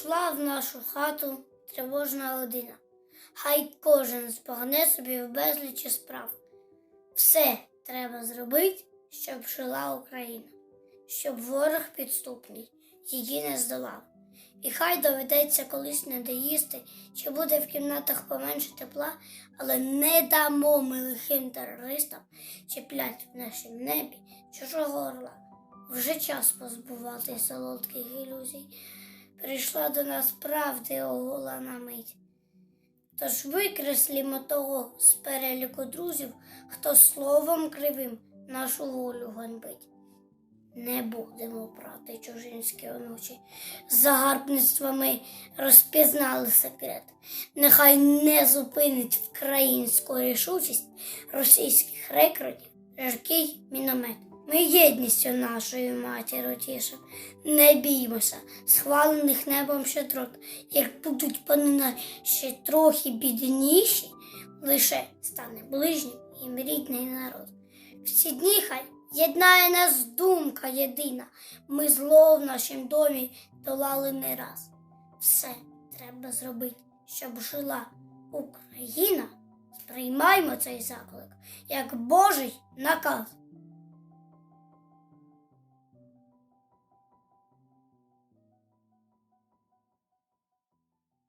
Прийшла в нашу хату тривожна година. Хай кожен збагне собі в безлічі справ. Все треба зробити, щоб жила Україна, щоб ворог підступний її не здолав. І хай доведеться колись не доїсти, чи буде в кімнатах поменше тепла, але не дамо ми лихим терористам чіплять в нашім небі чужого орла. Вже час позбувати солодких ілюзій. Прийшла до нас правди оголена мить. Тож викреслімо того з переліку друзів, хто словом кривим нашу волю ганьбить. Не будемо брати чужинські онучі. З загарбництвами розпізнали секрет. Нехай не зупинить вкраїнську рішучість російських рекрутів жаркий міномет. Ми єдністю нашою матір'ю тішим. Не біймося, схвалених небом щедрот, як будуть пани ще трохи бідніші, лише стане ближнім їм рідний народ. В ці дні хай єднає нас думка єдина. Ми зло в нашім домі долали не раз. Все треба зробити, щоб жила Україна. Сприймаймо цей заклик як Божий наказ.